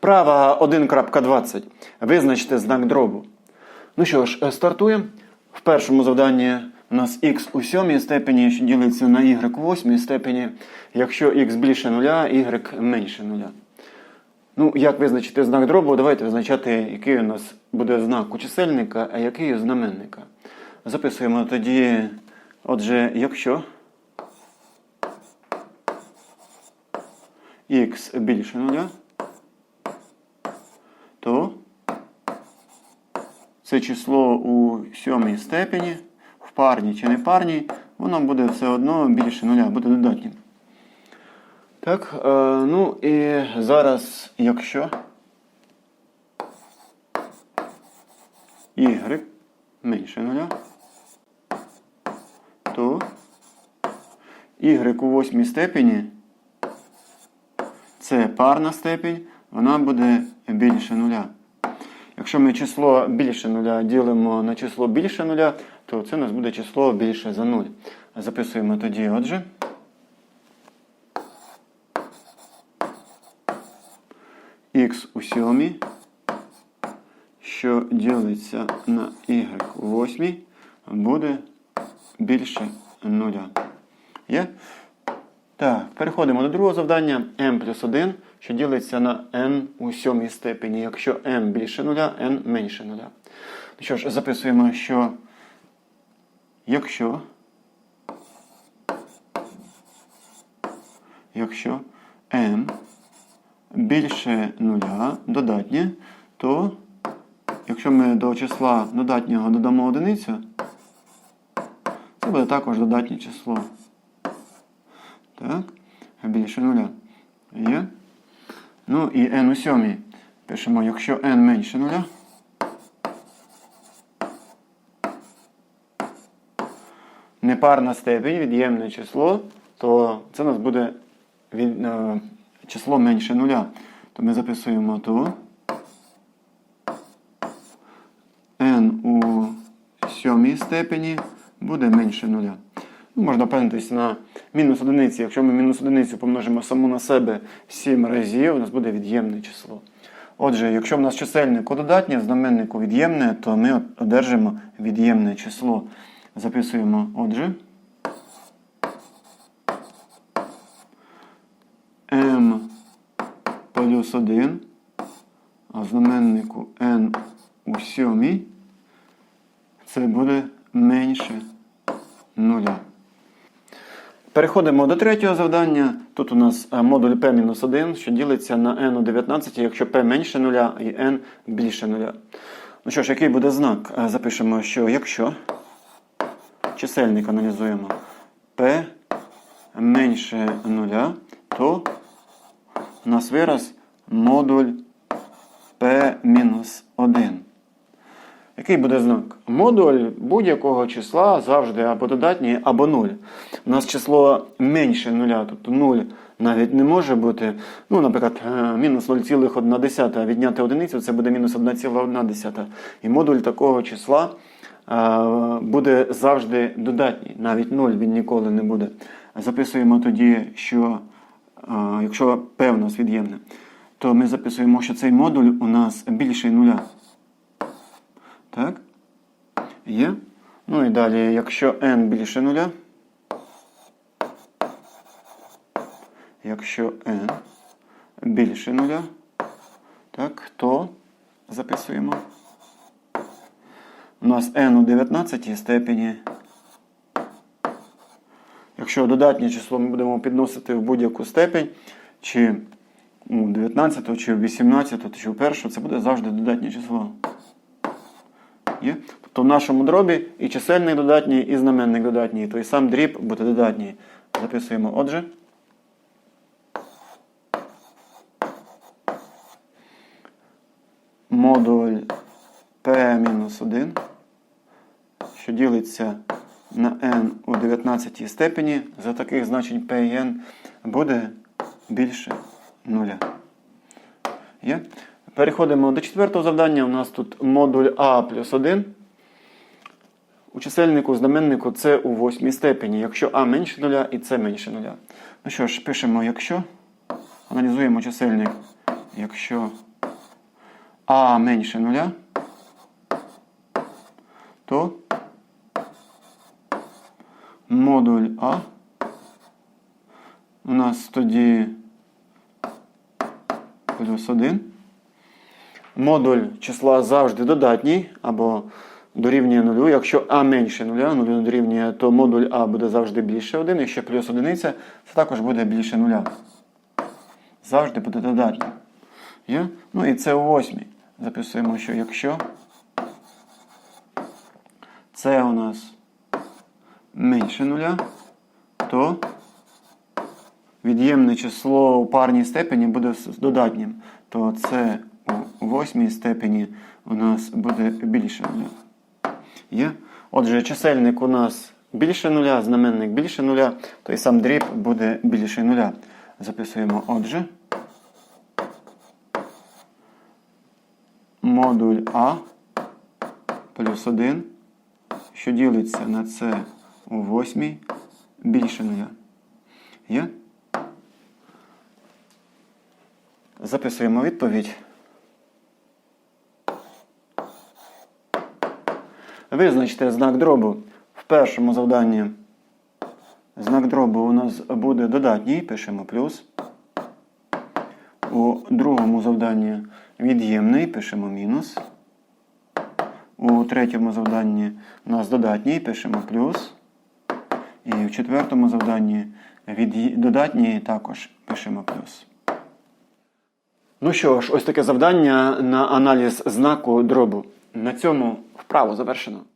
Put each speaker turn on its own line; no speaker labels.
Вправа 1.20. Визначте знак дробу. Ну що ж, е, стартуємо. В першому завданні у нас х у сьомій степені, що ділиться на y у восьмій степені, якщо х більше нуля, y менше нуля. Ну, як визначити знак дробу? Давайте визначати, який у нас буде знак у чисельника, а який у знаменника. Записуємо тоді, отже, якщо х більше нуля, то це число у сьомій степені, в парній чи не парній, воно буде все одно більше нуля, буде додатнім. Так, е, ну і зараз, якщо y менше нуля, то y у восьмій степені це парна степінь, вона буде більше нуля. Якщо ми число більше нуля ділимо на число більше нуля, то це у нас буде число більше за нуль. Записуємо тоді, отже. х у сьомій, що ділиться на y у восьмій, буде більше нуля. Є? Так, переходимо до другого завдання. m плюс 1, що ділиться на n у сьомій степені. Якщо m більше нуля, n менше нуля. Ну що ж, записуємо, що якщо, якщо m більше нуля додатнє, то якщо ми до числа додатнього додамо одиницю, це буде також додатнє число. Так, більше нуля. Є. Ну і n у сьомій. Пишемо, якщо n менше нуля. Непарна степень, від'ємне число, то це у нас буде від, е, число менше нуля. То ми записуємо то n у сьомій степені буде менше нуля. Ну, Можна опинитись на мінус одиниці. Якщо ми мінус одиницю помножимо саму на себе 7 разів, у нас буде від'ємне число. Отже, якщо в нас чисельник додатнє, знаменнику від'ємне, то ми одержимо від'ємне число. Записуємо, отже. m плюс 1, а знаменнику n у сьомій, це буде менше нуля. Переходимо до третього завдання. Тут у нас е, модуль P-1, що ділиться на n у 19, якщо P менше нуля і n більше нуля. Ну що ж, який буде знак? Е, Запишемо, що якщо чисельник аналізуємо P менше нуля, то у нас вираз модуль P-1. Який буде знак? Модуль будь-якого числа завжди або додатній, або 0. У нас число менше нуля, тобто 0 навіть не може бути. Ну, наприклад, е, мінус 0,1 відняти одиницю, це буде мінус 1,1. І модуль такого числа е, буде завжди додатній. Навіть 0 він ніколи не буде. Записуємо тоді, що е, якщо у від'ємне, то ми записуємо, що цей модуль у нас більший нуля. Так? Є. Ну і далі, якщо n більше нуля, якщо n більше нуля, так, то записуємо. У нас n у 19 степені. Якщо додатнє число ми будемо підносити в будь-яку степень, чи у 19, чи в 18, чи в першу, це буде завжди додатнє число. Є? Тобто в нашому дробі і чисельник додатній, і знаменник додатній, то і сам дріб буде додатній. Записуємо отже. Модуль P-1, що ділиться на n у 19 степені, за таких значень P і n буде більше нуля. Є? Переходимо до четвертого завдання. У нас тут модуль А плюс 1. У чисельнику, знаменнику це у восьмій степені, якщо А менше нуля і С менше нуля. Ну що ж, пишемо, якщо. Аналізуємо чисельник, якщо А менше нуля, то модуль А у нас тоді плюс 1. Модуль числа завжди додатній або дорівнює нулю. Якщо А менше нуля, нулю дорівнює, то модуль А буде завжди більше 1. Якщо плюс одиниця, це також буде більше нуля. Завжди буде додатній. Є? Ну і це у восьмій. Записуємо, що якщо це у нас менше нуля, то від'ємне число у парній степені буде додатнім. То це у восьмій степені у нас буде більше нуля. Є? Отже, чисельник у нас більше нуля, знаменник більше нуля, то і сам дріб буде більше нуля. Записуємо отже. Модуль А плюс 1, що ділиться на це у восьмій більше нуля. Є? Записуємо відповідь. Визначте знак дробу. В першому завданні знак дробу у нас буде додатній, пишемо плюс. У другому завданні від'ємний, пишемо мінус. У третьому завданні у нас додатній, пишемо плюс. І в четвертому завданні від'є- додатній також пишемо плюс. Ну що ж, ось таке завдання на аналіз знаку дробу. На цьому вправо завершено.